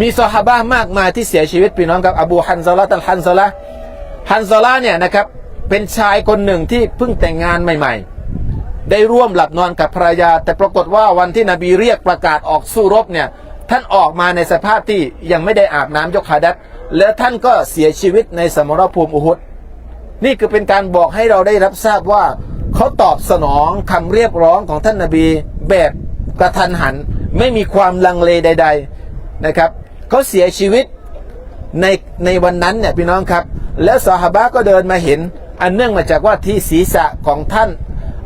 มีซอฮาบะมากมายที่เสียชีวิตพี่น้องครับอบูฮันซาละตัลฮันซาละฮันซาละเนี่ยนะครับเป็นชายคนหนึ่งที่เพิ่งแต่งงานใหม่ ๆ ได้ร่วมหลับนอนกับภรรยา แต่ปรากฏว่าวันที่นบีเรียกประกาศออกสู้รบเนี่ยท่านออกมาในสภาพที่ยังไม่ได้อาบน้ำยกฮาดัตและท่านก็เสียชีวิตในสมรภูมิอุฮุดนี่คือเป็นการบอกให้เราได้รับทราบว่า เขาตอบสนองคำเรียกร้องของท่านนาบีแบบกระทันหัน ไม่มีความลังเลใด ๆนะครับ เขาเสียชีวิตในในวันนั้นเนี่ยพี่น้องครับ แล้วซอฮาบะก็เดินมาเห็น อันเนื่องมาจากว่าที่ศีรษะของท่าน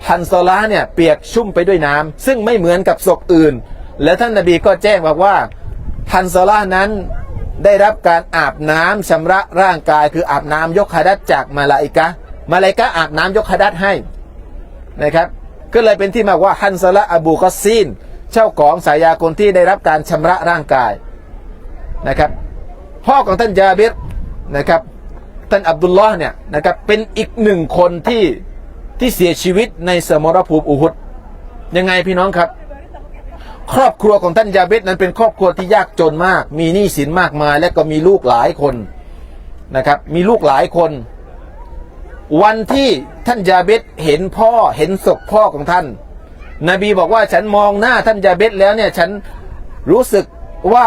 ฮันซอลาเนี่ยเปียกชุ่มไปด้วยน้ำซึ่งไม่เหมือนกับศพอื่น แล้วท่านนาบีก็แจ้งบอกว่าฮันซอลานั้นได้รับการอาบน้ำชำระร่างกาย คืออาบน้ำยกฮะดัดจากมาลาอิกะมาลาอิกะอาบน้ำยกฮะดัดให้นะครับ ก็เลยเป็นที่มาว่าฮันซาละอบูกอสซีน เจ้าของสายาคนที่ได้รับการชำระร่างกาย นะครับ พ่อของท่านยาเบิรนะครับ ท่านอับดุลลอฮ์เนี่ยนะครับเป็นอีกหนึ่งคนที่ที่เสียชีวิตในสมรภูมิอุฮุดยังไงพี่น้องครับ ครอบครัวของท่านยาเบตนั้นเป็นครอบครัวที่ยากจนมาก มีหนี้สินมากมาย และก็มีลูกหลายคนนะครับ มีลูกหลายคน วันที่ท่านยาเบตเห็นพ่อเห็นศพพ่อของท่าน นบีบอกว่าฉันมองหน้าท่านยาเบตแล้วเนี่ยฉันรู้สึกว่า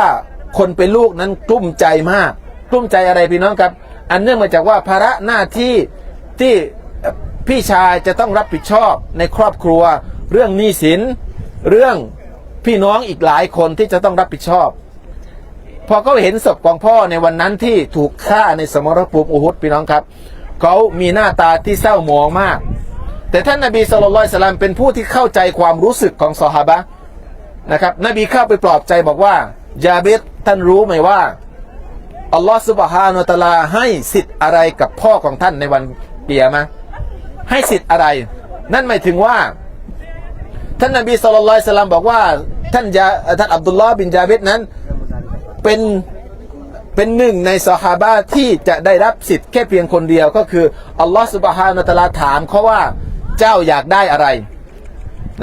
คนเป็นลูกนั้นกลุ้มใจมาก กลุ้มใจอะไรพี่น้องครับ อันเนื่องมาจากว่าภาระหน้าที่ที่พี่ชายจะต้องรับผิดชอบในครอบครัว เรื่องหนี้สิน เรื่องพี่น้องอีกหลายคนที่จะต้องรับผิดชอบ พอเขาเห็นศพของพ่อในวันนั้นที่ถูกฆ่าในสมรภูมิอุฮุดพี่น้องครับเขามีหน้าตาที่เศร้าหมองมาก แต่ท่านนบีสุลต่านสลามเป็นผู้ที่เข้าใจความรู้สึกของซอฮาบะนะครับนบีเข้าไปปลอบใจบอกว่ายาเบต ท่านรู้ไหมว่าอัลลอฮฺสุบฮานุตะอาลาให้สิทธิ์อะไรกับพ่อของท่านในวันเกียรมะให้สิทธิ์อะไร นั่นหมายถึงว่า ท่านนบีสุลต่านสลามบอกว่า ท่านยาท่านอับดุลลอฮ์บินจาเบตนั้นเป็นเป็นหนึ่งในสหาบะที่จะได้รับสิทธิ์แค่เพียงคนเดียวก็คืออัลลอฮฺสุบฮานุตะอาลาถามเขาว่าเจ้าอยากได้อะไร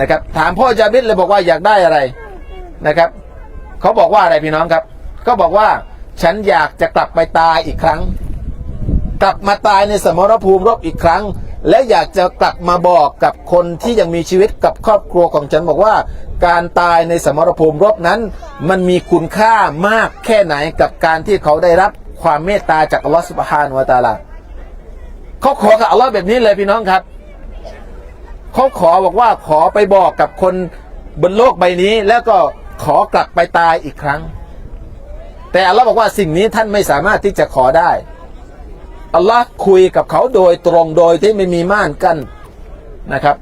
นะครับ ถามพ่อจาบิดเลยบอกว่าอยากได้อะไรนะครับเขาบอกว่าอะไรพี่น้องครับ เขาบอกว่า ฉันอยากจะกลับไปตายอีกครั้ง กลับมาตายในสมรภูมิรบอีกครั้ง และอยากจะกลับมาบอกกับคนที่ยังมีชีวิตกับครอบครัวของฉันบอกว่า การตายในสมรภูมิรบนั้น มันมีคุณค่ามากแค่ไหนกับการที่เขาได้รับความเมตตาจากอัลลอฮฺสุบฮานุวะตาลาเขาขอกับอัลลอฮ์แบบนี้เลยพี่น้องครับเขาขอบอกว่าขอไปบอกกับคนบนโลกใบนี้ แล้วก็ขอกลับไปตายอีกครั้ง แต่อัลลอฮ์บอกว่าสิ่งนี้ท่านไม่สามารถที่จะขอได้อัลลอฮ์คุยกับเขาโดยตรงโดยที่ไม่มีม่านกันนะครับ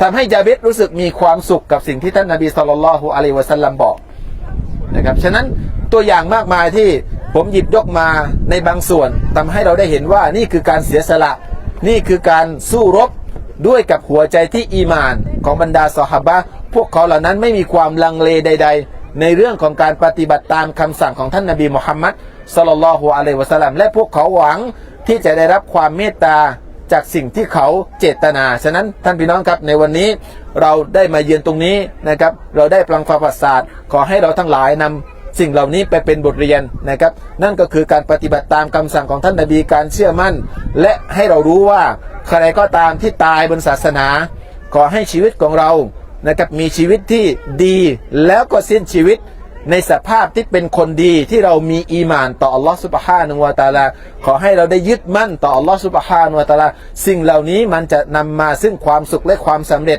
ทำให้ยาเบตรู้สึกมีความสุขกับสิ่งที่ท่านนบีสุลต่านละฮ์อะลัยวะสัลลัมบอกนะครับฉะนั้นตัวอย่างมากมายที่ผมหยิบยกมาในบางส่วนทำให้เราได้เห็นว่านี่คือการเสียสละ นี่คือการสู้รบด้วยกับหัวใจที่อีมานของบรรดาสหบะพวกเขาเหล่านั้นไม่มีความลังเลใด ๆ ในเรื่องของการปฏิบัติตามคำสั่งของท่านนบีมุฮัมมัดสลลัลลอฮุอะลัยวะสัลลัมและพวกเขาหวังที่จะได้รับความเมตตาจากสิ่งที่เขาเจตนา ฉะนั้นท่านพี่น้องครับในวันนี้เราได้มาเยือนตรงนี้นะครับ เราได้ปลังควาประสาทขอให้เราทั้งหลายนำสิ่งเหล่านี้ไปเป็นบทเรียนนะครับ นั่นก็คือการปฏิบัติตามคำสั่งของท่านนบีการเชื่อมั่น และให้เรารู้ว่าใครก็ตามที่ตายบนศาสนา ขอให้ชีวิตของเรา นะครับมีชีวิตที่ดีแล้วก็สิ้นชีวิตในสภาพที่เป็นคนดีที่เรามีอีมานต่ออัลลอฮฺสุบฮานุวาตาลาขอให้เราได้ยึดมั่นต่ออัลลอฮฺสุบฮานุวาตาลาสิ่งเหล่านี้มันจะนำมาซึ่งความสุขและความสำเร็จ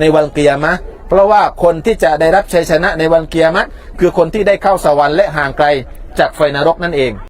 ในวันเกียรมะเพราะว่าคนที่จะได้รับชัยชนะในวันเกียรมะคือคนที่ได้เข้าสวรรค์และห่างไกลจากไฟนรกนั่นเอง